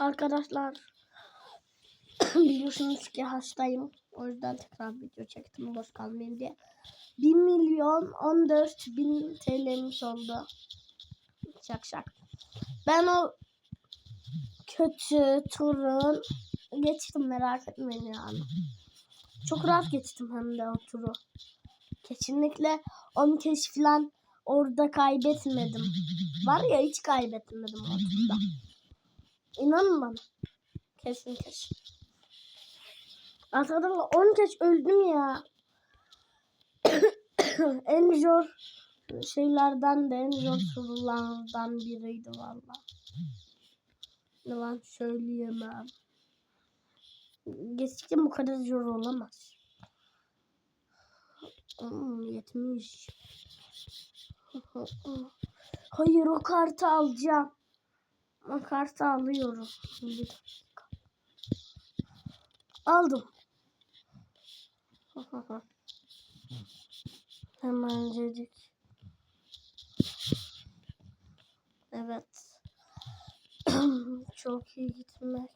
Arkadaşlar biliyorsunuz ki hastayım. O yüzden tekrar video çektim boş kalmayayım diye. 1 milyon 14 bin TL'miz oldu. Şak şak. Ben o kötü turun geçtim merak etmeyin yani. Çok rahat geçtim hem de o turu. Kesinlikle 10 kez falan orada kaybetmedim. Var ya hiç kaybetmedim o turda. İnanın bana. Kesin kesin. Arkadaşlar 10 kez öldüm ya. en zor şeylerden de en zor sorulardan biriydi valla. Yalan söyleyemem. Gerçekten bu kadar zor olamaz. Hmm, yetmiş. Hayır o kartı alacağım. O kartı alıyorum. Dakika. Aldım. Hemencecik. Evet. Çok iyi gitmek.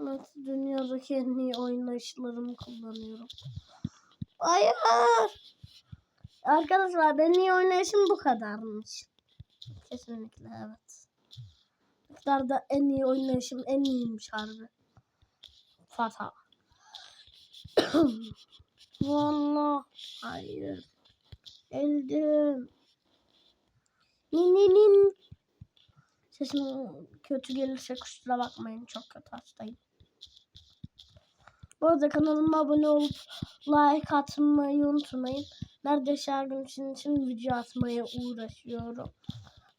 Evet, dünyadaki en iyi oynayışlarımı kullanıyorum. Hayır. Arkadaşlar benim iyi oynayışım bu kadarmış. Kesinlikle evet. Bu kadar da en iyi oynayışım en iyiymiş harbi. Fata. Vallahi hayır. Öldüm. Nin nin nin. Sesim kötü gelirse kusura bakmayın. Çok kötü hastayım. Bu arada kanalıma abone olup like atmayı unutmayın. Neredeyse her gün sizin için video atmaya uğraşıyorum.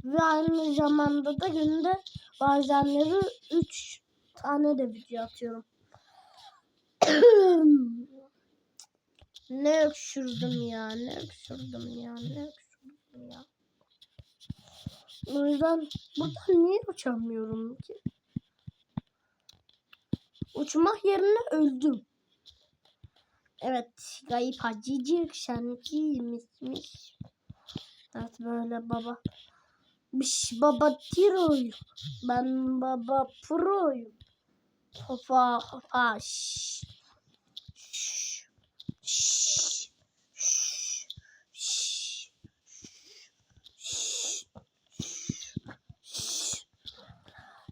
Ve aynı zamanda da günde bazenleri 3 tane de video atıyorum. ne öksürdüm ya, ne öksürdüm ya, ne öksürdüm ya. O yüzden buradan niye uçamıyorum ki? Uçmak yerine öldüm. Evet, gayip sen kimmiş? Evet böyle baba. Biş baba tiroyum. Ben baba proyum. Hopa hopa.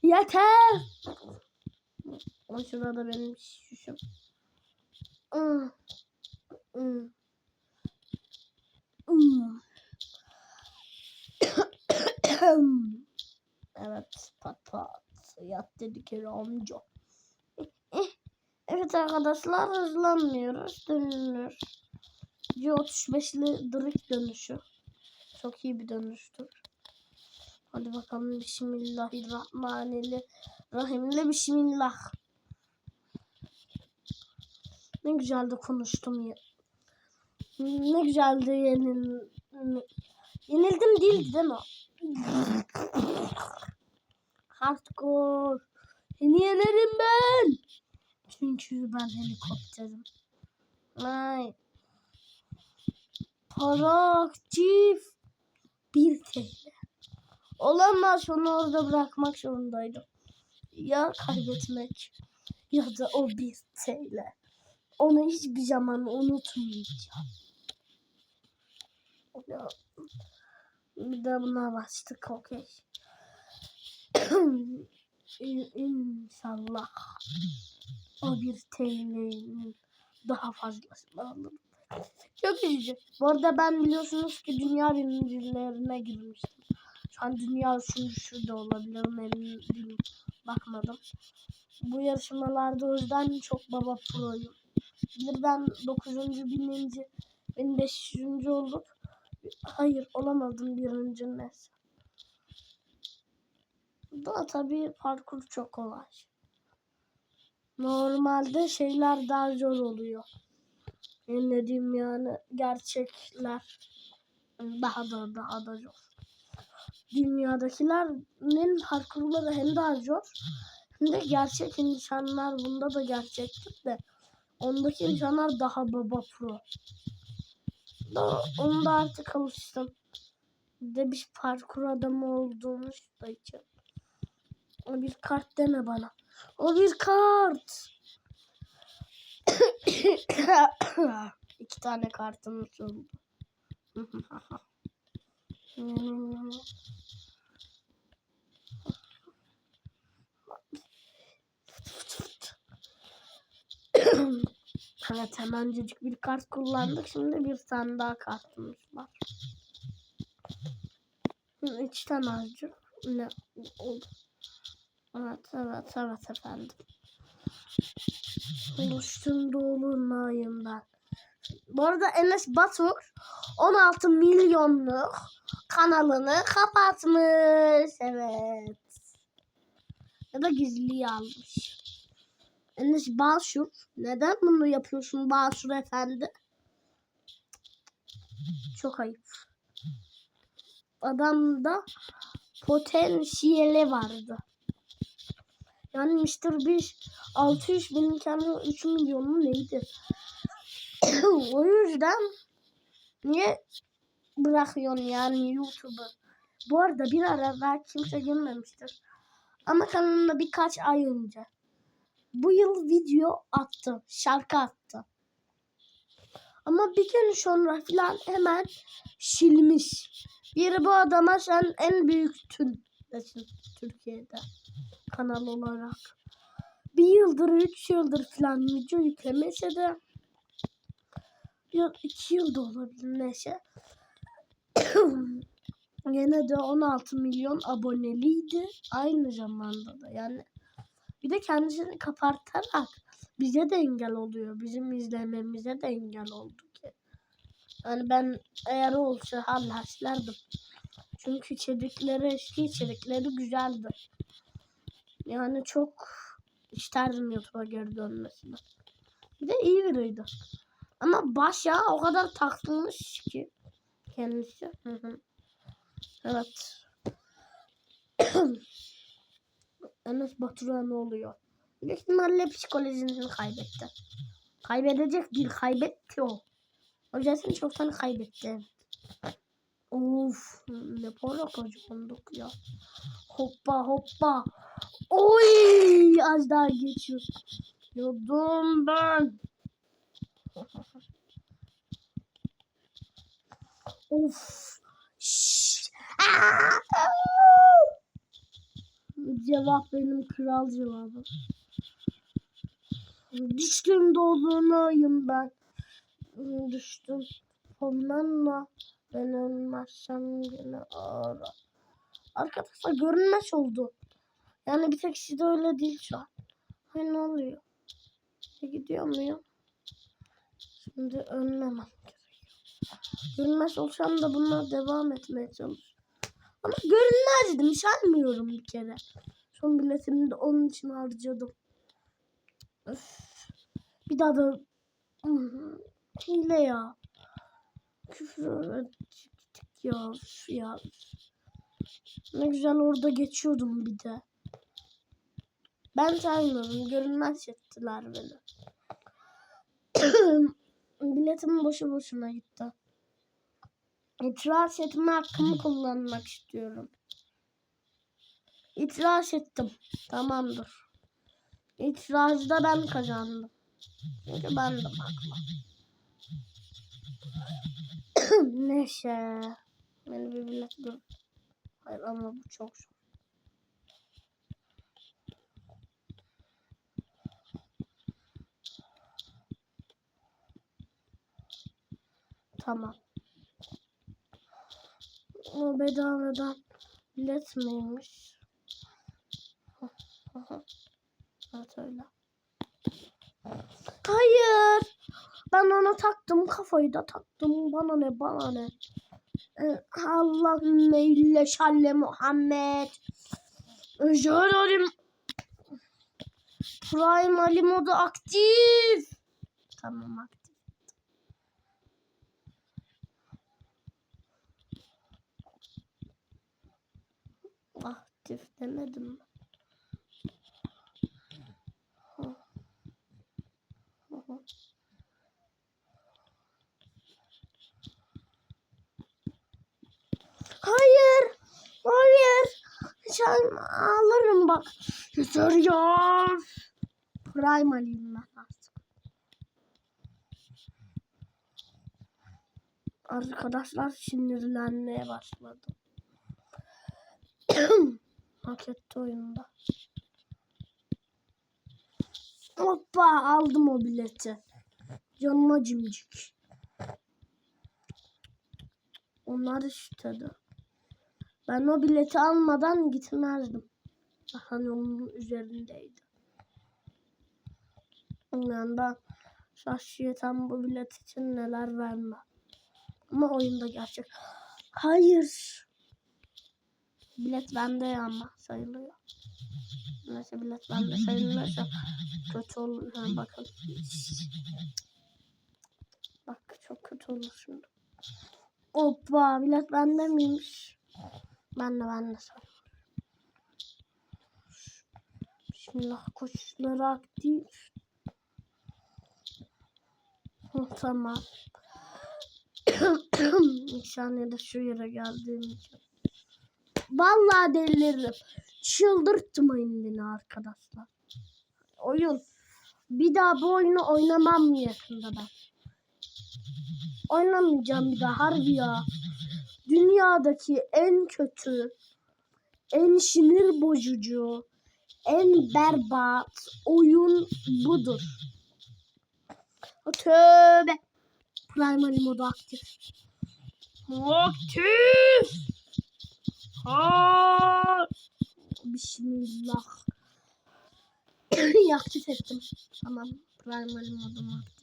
Yeter. O şurada benim şuşum. Hmm. Hmm. Hmm. evet pat pat yat dedik amca. Evet arkadaşlar hızlanmıyoruz dönülür. G35'li drift dönüşü. Çok iyi bir dönüştür. Hadi bakalım Bismillahirrahmanirrahim. Bismillah. Ne güzel de konuştum ya. Ne güzeldi yenil... Yenildim değil değil mi? Hardcore. Seni yenerim ben. Çünkü ben helikopterim. Ay. Para aktif. Bir TL. Olamaz onu orada bırakmak zorundaydım. Ya kaybetmek ya da o bir TL. Onu hiçbir zaman unutmayacağım. Ya, bir de buna bastık okey. İnşallah o bir TL'nin daha fazlasını alırım. Çok üzücü. Bu arada ben biliyorsunuz ki dünya birincilerine girmiştim. Şu an dünya üçüncüsü de olabilirim emin değilim. Bakmadım. Bu yarışmalarda o yüzden çok baba proyum. Birden 9. bininci, ben 500. olup hayır olamadım birinci neyse. Da tabii parkur çok kolay. Normalde şeyler daha zor oluyor. Diyeyim yani gerçekler daha da daha da zor. Dünyadakilerin parkurları hem daha zor hem de gerçek insanlar bunda da gerçektir de ondaki insanlar daha baba pro. Da, onu da artık alıştım. Bir de bir parkur adamı olduğumuz da için. O bir kart deme bana. O bir kart. İki tane kartımız oldu. evet hemencecik bir kart kullandık. Şimdi bir tane daha kartımız var. Hı, İçten azıcık. Ne oldu? Evet evet evet efendim. Oluştum dolunayım ben. Bu arada Enes Batur 16 milyonluk kanalını kapatmış. Evet. Ya da gizliye almış. Enes Batur neden bunu yapıyorsun Batur efendi? Çok ayıp. Adamda potansiyeli vardı. Yani Mr. Beast 600 bin kendi 3 milyon mu neydi? o yüzden niye bırakıyorsun yani YouTube'u? Bu arada bir ara belki kimse görmemiştir. Ama kanalımda birkaç ay önce. Bu yıl video attı. Şarkı attı. Ama bir gün sonra filan hemen silmiş. Biri bu adama sen en büyüktün desin Türkiye'de kanal olarak. Bir yıldır, üç yıldır falan video yüklemese de ya iki yılda olabilir neyse. Yine de 16 milyon aboneliydi. Aynı zamanda da yani. Bir de kendisini kapartarak bize de engel oluyor. Bizim izlememize de engel oldu ki. Yani ben eğer olsa hala silerdim. Çünkü içerikleri, eski içerikleri güzeldi. Yani çok isterdim YouTube'a geri dönmesini. Bir de iyi biriydi. Ama başa o kadar takılmış ki kendisi. Evet. Enes Batur'a ne oluyor? Büyük ihtimalle psikolojisini kaybetti. Kaybedecek değil, kaybetti o. Yüzden çoktan kaybetti. Of ne para kazandık ya. Hoppa hoppa. Oy az daha geçiyor. Yudum ben. of. Şşş. Cevap benim kral cevabım. Düştüm dolunayım ben. Düştüm. Onlarla ben ölmezsem yine ara. Arkadaşlar görünmez oldu. Yani bir tek sizde öyle değil şu an. Ay ne oluyor? E, gidiyor muyum? Şimdi önlemem. Görünmez olsam da bununla devam etmeye çalış. Ama görünmezdim. Sanmıyorum bir kere. Son biletimi de onun için harcadım. Öf. Bir daha da hile ya. Küfür ettik ya. Ya. Ne güzel orada geçiyordum bir de. Ben saymıyorum. Görünmez ettiler beni. Biletim boşu boşuna gitti. İtiraz etme hakkımı kullanmak istiyorum. İtiraz ettim. Tamamdır. İtirazda ben kazandım. Çünkü ben de haklı. Neşe. Beni bir bilet dur. Hayır ama bu çok zor. Tamam. O bedavadan bilet miymiş? Evet öyle. Hayır. Ben ona taktım kafayı da taktım. Bana ne bana ne. Ee, Allahümme ille şalle Muhammed. Jölerim. Prime Ali modu aktif. Tamam aktif. Aktif demedim mi? Alırım bak. Yeter ya. Prime alayım ben artık. Arkadaşlar sinirlenmeye başladı. Hak oyunda. Hoppa aldım o bileti. Canıma cimcik. Onlar istedi. Ben o bileti almadan gitmezdim. Zaten yolun üzerindeydi. Yani ben şahsiyetem bu bilet için neler vermem. Ama oyunda gerçek. Hayır. Bilet bende ama sayılıyor. Neyse bilet bende sayılmıyorsa kötü olur. Ha, bakın. Bak çok kötü olur şimdi. Hoppa bilet bende miymiş? Ben de ben de sayılır. Bismillah koşuşları aktif. Tamam. Nişanede şu yere geldiğim için. Vallahi deliririm. Çıldırtmayın beni arkadaşlar. Oyun. Bir daha bu oyunu oynamam yakında ben. Oynamayacağım bir daha harbi ya. Dünyadaki en kötü, en sinir bozucu, en berbat oyun budur. Tövbe. Primary modu aktif. Aktif. Ha. Bismillah. aktif ettim. Tamam. Primary modum aktif.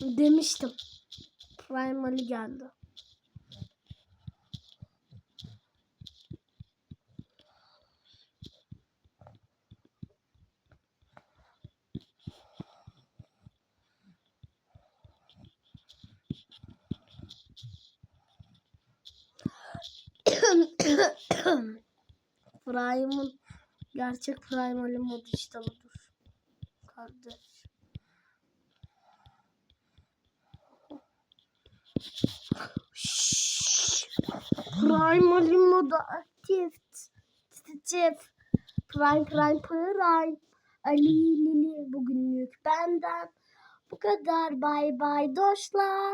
Demiştim. Primary geldi. Prime'ın gerçek Primary modu işte budur. Kardeş. Primary modu aktif. Aktif. Prime prime prime. Ali Lili bugünlük benden. Bu kadar bay bay dostlar.